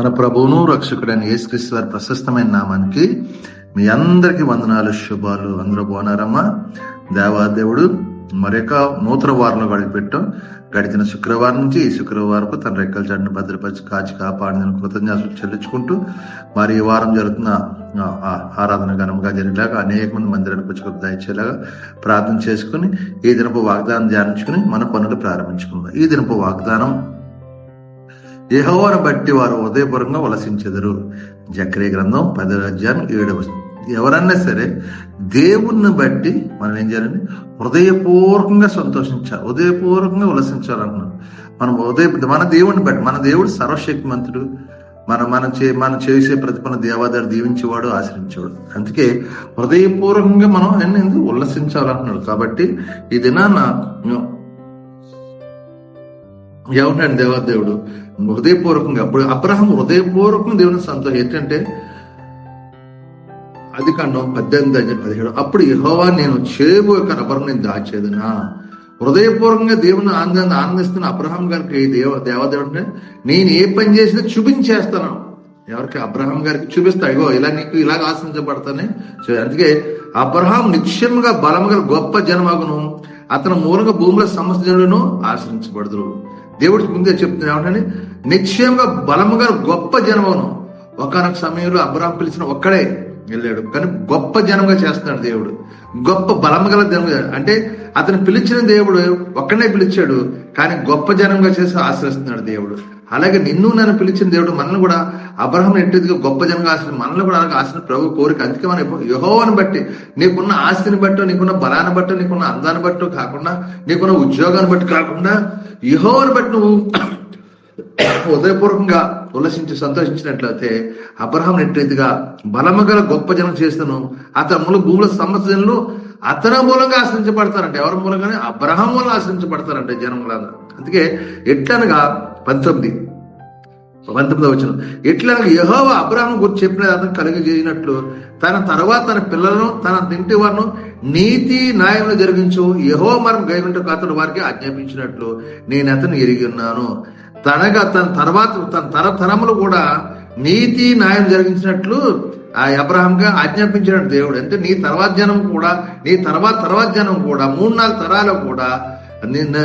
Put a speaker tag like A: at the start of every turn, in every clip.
A: మన ప్రభువును రక్షకుడైన యేసుక్రీస్తు వారి ప్రశస్తమైన నామానికి మీ అందరికీ వందనాలు శుభాలు. అందరూ బాగున్నారమ్మా? దేవాదేవుడు మరొక నూతన వారంలో గడిపెట్టాం గడిచిన శుక్రవారం నుంచి ఈ శుక్రవారం తన రెక్కల చెడ్డను భద్రపరిచి కాచి కాపాడిన కృతజ్ఞతలు చెల్లించుకుంటూ మరి ఈ వారం జరుగుతున్న ఆ, ఆరాధన ఘనంగా జరిగేలాగా అనేక మంది మందిరానికి వచ్చి దయచేలాగా ప్రార్థన చేసుకుని ఈ దినపు వాగ్దానం ధ్యానించుకుని మన పనులు ప్రారంభించుకుందాం. ఈ దినపు వాగ్దానం యహోవను బట్టి వారు ఉదయపూర్వంగా వలసించెదరు. జక్రే గ్రంథం పది అధ్యాయం ఏడవ ఎవరన్నా సరే దేవుణ్ణి బట్టి మనం ఏం చేయాలండి? హృదయపూర్వకంగా సంతోషించాలి హృదయపూర్వకంగా ఉలసించాలన్నాడు మనం ఉదయ మన దేవుడిని బట్టి మన దేవుడు సర్వశక్తిమంతుడు. మనం మనం చే మనం చేసే ప్రతిపన్న దేవాదారు దీవించేవాడు ఆశ్రయించేవాడు. అందుకే హృదయపూర్వకంగా మనం ఏంటి ఉల్లసించాలంటున్నాడు కాబట్టి ఈ దినాన ఎవరండి దేవాదేవుడు? హృదయపూర్వకంగా ఇప్పుడు అబ్రహం హృదయపూర్వకంగా దేవుని సంతోషం ఏంటంటే అది కాండం పద్దెనిమిది పదిహేడు అప్పుడు యహోవా నేను చేబు యొక్క రబ్బరు నేను దాచేదనా? హృదయపూర్వకంగా దేవుని ఆనందాన్ని ఆనందిస్తున్న అబ్రహం గారికి దేవ దేవదేవుడు అంటే నేను ఏ పని చేసినా చూపించేస్తాను. ఎవరికి? అబ్రహం గారికి చూపిస్తా ఇగో ఇలా నీకు ఇలాగ ఆశించబడతానే. అందుకే అబ్రహాం నిత్యముగా బలముగా గొప్ప జనమగును. అతను మూలంగా భూమిలో సమస్త జనులను ఆశ్రయించబడదురు. దేవుడికి ముందే చెప్తున్నా ఏమంటే నిశ్చయంగా బలముగా గొప్ప జనమును. ఒకనొక సమయంలో అబ్రాహం పిలిచిన ఒక్కడే వెళ్ళాడు. కానీ గొప్ప జనంగా చేస్తున్నాడు దేవుడు. గొప్ప బలము గల జనం అంటే అతను పిలిచిన దేవుడు ఒక్కడే పిలిచాడు. కానీ గొప్ప జనంగా చేసి ఆశ్రయిస్తున్నాడు దేవుడు. అలాగే నిన్ను నన్ను పిలిచిన దేవుడు మనల్ని కూడా అబ్రహం ఎట్టిదిగా గొప్ప జనంగా ఆశ్రయి మనల్ని కూడా అలాగే ఆశ్రయం ప్రభు కోరిక అందుకే మనం యహోవని బట్టి నీకున్న ఆస్తిని బట్టి నీకున్న బలాన్ని బట్టి నీకున్న అందాన్ని బట్టో కాకుండా నీకున్న ఉద్యోగాన్ని బట్టి కాకుండా యహోవని బట్టి నువ్వు హృదయపూర్వకంగా ఉల్లసించి సంతోషించినట్లయితే అబ్రహాం నెట్టిగా బలము గల గొప్ప జనం చేస్తాను అతని మూల భూముల సమస్యలను అతని మూలంగా ఆశ్రయించబడతారంట. ఎవరి మూలంగానే? అబ్రహం మూలంగా ఆశ్రయించబడతారంట జనములందరూ. అందుకే ఎట్లనగా పంతొమ్మిది పంతొమ్మిది వచ్చిన ఎట్లనగా యహోవ అబ్రహం గురించి చెప్పిన అతను కలిగజేసినట్లు తన తర్వాత తన పిల్లలను తన ఇంటి వారిను నీతి న్యాయంలో జరిగించు యహో మరం గైగుంటకు అతడు వారికి ఆజ్ఞాపించినట్లు నేను అతను ఎరిగి ఉన్నాను. తనగా తన తర్వాత తన తరతరములు కూడా నీతి న్యాయం జరిగించినట్లు ఆ అబ్రహాంగా ఆజ్ఞాపించినట్టు దేవుడు. అంటే నీ తర్వాత జనం కూడా నీ తర్వాత తర్వాత జనం కూడా మూడు నాలుగు తరాలు కూడా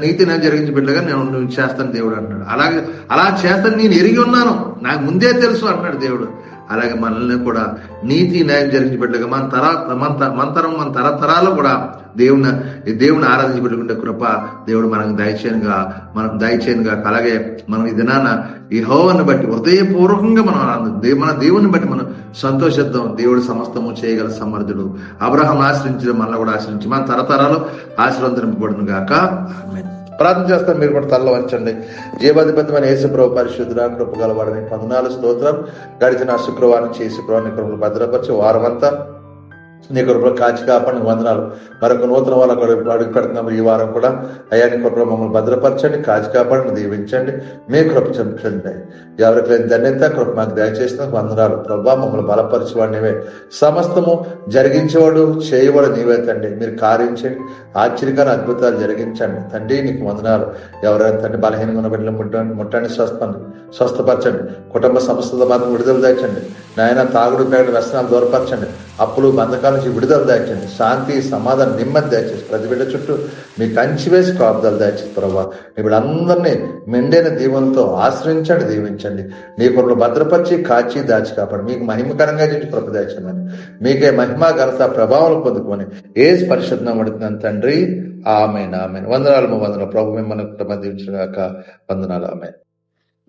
A: నీతి న్యాయం జరిగించి బిడ్డగా నేను చేస్తాను దేవుడు అంటాడు అలాగే అలా చేస్తాను నేను ఎరిగి ఉన్నాను. నాకు ముందే తెలుసు అంటున్నాడు దేవుడు. అలాగే మనల్ని కూడా నీతి న్యాయం జరిగించి మన తర మన మన తరం మన తరతరాలు కూడా దేవుని ఈ దేవుని ఆరాధించి పెట్టుకుంటే కృప దేవుడు మనకు దయచేయనుగా మనకు దయచేయనుగా. అలాగే మనం ఈ దినాన ఈ హోవాన్ని బట్టి హృదయపూర్వకంగా మనం ఆనందం దే- మన దేవుని బట్టి మనం సంతోషిద్దాం. దేవుడు సమస్తము చేయగల సమర్థుడు. అబ్రహం ఆశ్రయించడం మనల్ని కూడా ఆశ్రయించి. మన తరతరాలు ఆశీర్వదింపబడును గాక. ఆమేన్. ప్రార్థన చేస్తాను మీరు కూడా తల్ల వంచండి. జీవాధిపతిమైన యేసుప్రభు పరిశుద్ధుల కృపగలవాడని పద్నాలుగు స్తోత్రం. గడిచిన శుక్రవారం చేసి శుక్రవారం కృపలు భద్రపరిచి. వారమంతా నీ కృపలో కాచి కాపాడి వందనాలు. మరొక నూతన వాళ్ళ అడుగు పెడుతున్నాము ఈ వారం కూడా. అయ్యా నీ కృపలో మమ్మల్ని భద్రపరచండి కాచి కాపాడిని దీవించండి. మీ కృప చంపండి ఎవరికి లేని ధన్యత కృప మాకు దయచేసిన వందనాలు. ప్రభా మమ్మల్ని బలపరచేవాడు నీవే సమస్తము జరిగించేవాడు చేయవాడు నీవే తండ్రి. మీరు కారించండి ఆశ్చర్యకర అద్భుతాలు జరిగించండి. తండ్రి నీకు వందనాలు. ఎవరైనా తండ్రి బలహీనంగా ఉన్న బిడ్డలు ముట్టండి ముట్టండి స్వస్థండి స్వస్థపరచండి. కుటుంబ సమస్యలతో మాత్రం విడుదల దాచండి నాయన తాగుడు పేడ వ్యసనాలు దూరపరచండి. అప్పులు బంధకాల నుంచి విడుదల దాచండి శాంతి సమాధానం నెమ్మది దాచేసి ప్రతి బిడ్డ చుట్టూ మీ కంచి వేసి కాపుదలు దాచేసి ప్రభావ ఇప్పుడు అందరినీ మెండైన దీవులతో ఆశ్రయించండి దీవించండి. నీ కొరకు భద్రపరిచి కాచి దాచి కాపాడు. మీకు మహిమకరంగా చేసి కృప దాచండి మీకే మహిమ ఘనత ప్రభావాలు పొందుకొని ఏ పరిశుద్ధం పడుతున్నాను తండ్రి. Amen amen. వందనాలు వందనాలు. ప్రభు మిమ్మల్ని కుటుంబం దీవించగాక వందనాలు ఆమె